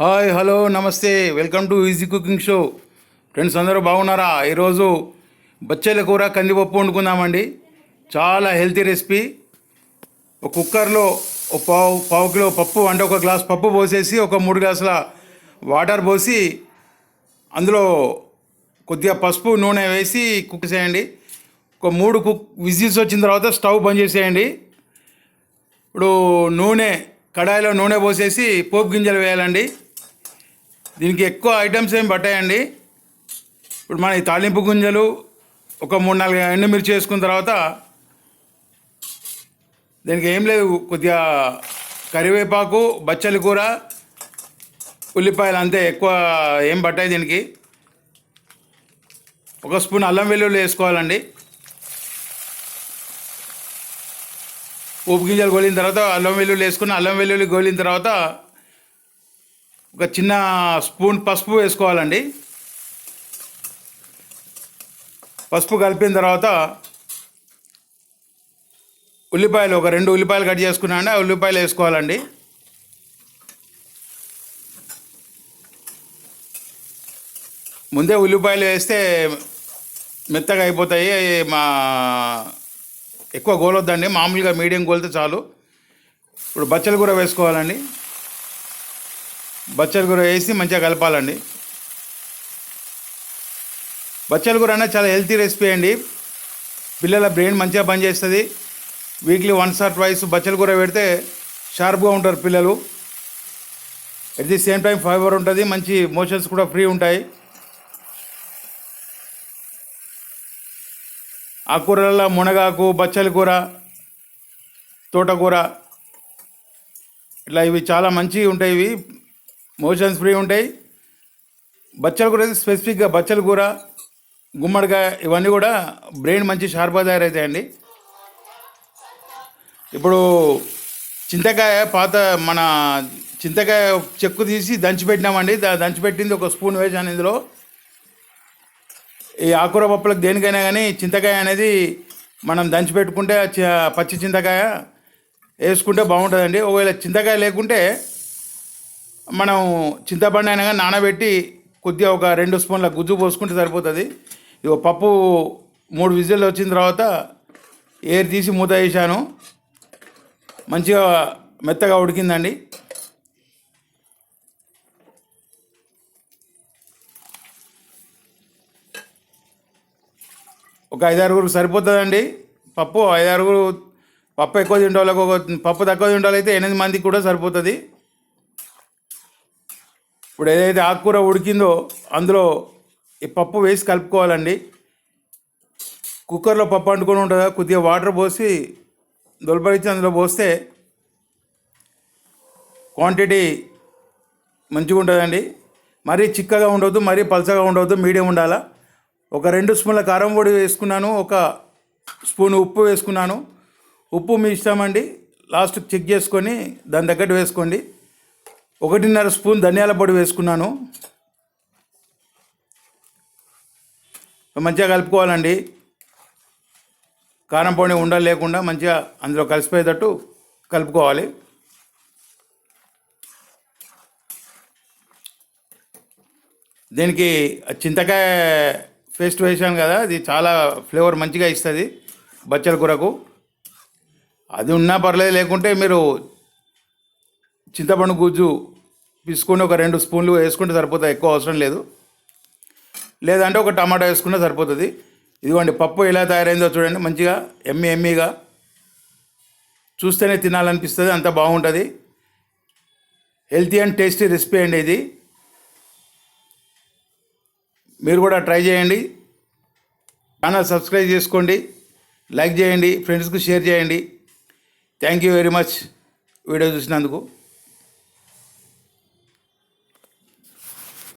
Hi hello నమస్తే. Welcome to easy cooking show. Friends అందరూ బాగున్నారా? ఈరోజు బచ్చెల కూర కందిపప్పు వండుకుందామండి. చాలా హెల్తీ రెసిపీ. ఒక కుక్కర్లో ఒక పావు పావు కిలో పప్పు అంటే ఒక గ్లాస్ పప్పు పోసేసి ఒక మూడు గ్లాసుల వాటర్ పోసి అందులో కొద్దిగా పసుపు నూనె వేసి కుక్ చేయండి. ఒక మూడు కుక్ విజిల్స్ వచ్చిన తర్వాత స్టవ్ బంద్ చేసేయండి. ఇప్పుడు నూనె కడాయిలో నూనె పోసేసి పోపు గింజలు వేయాలండి. దీనికి ఎక్కువ ఐటమ్స్ ఏం పట్టాయండి. ఇప్పుడు మన ఈ తాలింపు గుంజలు ఒక మూడు నాలుగు ఎండుమిర్చి వేసుకున్న తర్వాత దీనికి ఏం లేదు కొద్దిగా కరివేపాకు బచ్చలి కూర ఉల్లిపాయలు అంతే ఎక్కువ ఏం పట్టాయి దీనికి. ఒక స్పూన్ అల్లం వెల్లుల్లి వేసుకోవాలండి. ఉప్పు గింజలు గోలిన తర్వాత అల్లం వెల్లుల్లి వేసుకుని అల్లం వెల్లుల్లి గోలిన తర్వాత ఒక చిన్న స్పూన్ పసుపు వేసుకోవాలండి. పసుపు కలిపిన తర్వాత ఉల్లిపాయలు ఒక రెండు ఉల్లిపాయలు కట్ చేసుకున్నాండి ఆ ఉల్లిపాయలు వేసుకోవాలండి. ముందే ఉల్లిపాయలు వేస్తే మెత్తగా అయిపోతాయి. మా ఎక్కువ గోలొద్దండి. మామూలుగా మీడియం గోలితే చాలు. ఇప్పుడు బచ్చలు కూర వేసుకోవాలండి. బచ్చల కూర వేసి మంచిగా కలపాలండి. బచ్చల కూర అనేది చాలా హెల్తీ రెసిపీ అండి. పిల్లల బ్రెయిన్ మంచిగా పనిచేస్తుంది. వీక్లీ వన్స్ ఆర్ ట్వైస్ బచ్చల కూర పెడితే షార్ప్గా ఉంటారు పిల్లలు. At the same time fiber ఉంటుంది మంచి మోషన్స్ కూడా ఫ్రీ ఉంటాయి. ఆ కూరలలో మునగాకు బచ్చల కూర తోటకూర ఇట్లా ఇవి చాలా మంచివి ఉంటాయి ఇవి. మోషన్స్ ఫ్రీ ఉంటాయి. బచ్చల కూర స్పెసిఫిక్గా బచ్చల కూర గుమ్మడికాయ ఇవన్నీ కూడా బ్రెయిన్ మంచి షార్ప్గా తయారవుతాయండి. ఇప్పుడు చింతకాయ పాత మన చింతకాయ చెక్కు తీసి దంచిపెట్టినామండి దంచిపెట్టింది ఒక స్పూన్ వేసాను ఇందులో. ఈ ఆకుర పప్పులకు దేనికైనా కానీ చింతకాయ అనేది మనం దంచి పెట్టుకుంటే పచ్చి చింతకాయ వేసుకుంటే బాగుంటుందండి. ఒకవేళ చింతకాయ లేకుంటే మనం చింతపండు అయినా కానీ నానబెట్టి కొద్దిగా ఒక రెండు స్పూన్ల గుజ్జు పోసుకుంటే సరిపోతుంది. ఇక పప్పు మూడు విజిల్లు వచ్చిన తర్వాత ఏరు తీసి మూత వేసాను మంచిగా మెత్తగా ఉడికిందండి. ఒక ఐదారుగురు సరిపోతుందండి పప్పు. ఐదారుగురు పప్పు ఎక్కువ తింటే వాళ్ళకి ఒక పప్పు తక్కువ తింటే అయితే ఎనిమిది మందికి కూడా సరిపోతుంది. ఇప్పుడు ఏదైతే ఆకుకూర ఉడికిందో అందులో ఈ పప్పు వేసి కలుపుకోవాలండి. కుక్కర్లో పప్పు అంటుకొని ఉంటుందా? కొద్దిగా వాటర్ పోసి దొలపరిచి అందులో పోస్తే క్వాంటిటీ మంచిగా ఉంటుందండి. మరీ చిక్కగా ఉండవద్దు మరీ పలచగా ఉండవద్దు మీడియం ఉండాలా? ఒక రెండు స్పూన్ల కారం పొడి వేసుకున్నాను ఒక స్పూన్ ఉప్పు వేసుకున్నాను. ఉప్పు మీ ఇష్టం అండి. లాస్ట్ చెక్ చేసుకొని దాని తగ్గట్టు వేసుకోండి. ఒకటిన్నర స్పూన్ ధనియాల పొడి వేసుకున్నాను. మంచిగా కలుపుకోవాలండి. కారం పొడి ఉండలు లేకుండా మంచిగా అందులో కలిసిపోయేటట్టు కలుపుకోవాలి. దీనికి చింతకాయ పేస్ట్ వేసాను కదా అది చాలా ఫ్లేవర్ మంచిగా ఇస్తుంది బచ్చల కూరకు. అది ఉన్నా పర్లేదు లేకుంటే మీరు చింతపండు గుజ్జు పిసుకొని ఒక రెండు స్పూన్లు వేసుకుంటే సరిపోతుంది ఎక్కువ అవసరం లేదు. లేదంటే ఒక టమాటా వేసుకుంటే సరిపోతుంది. ఇదిగోండి పప్పు ఎలా తయారైందో చూడండి మంచిగా ఎమ్మి ఎమ్మిగా. చూస్తేనే తినాలనిపిస్తుంది అంత బాగుంటుంది. హెల్తీ అండ్ టేస్టీ రెసిపీ అండి ఇది. మీరు కూడా ట్రై చేయండి. ఛానల్ సబ్స్క్రైబ్ చేసుకోండి లైక్ చేయండి ఫ్రెండ్స్కి షేర్ చేయండి. Thank you very much video చూసినందుకు.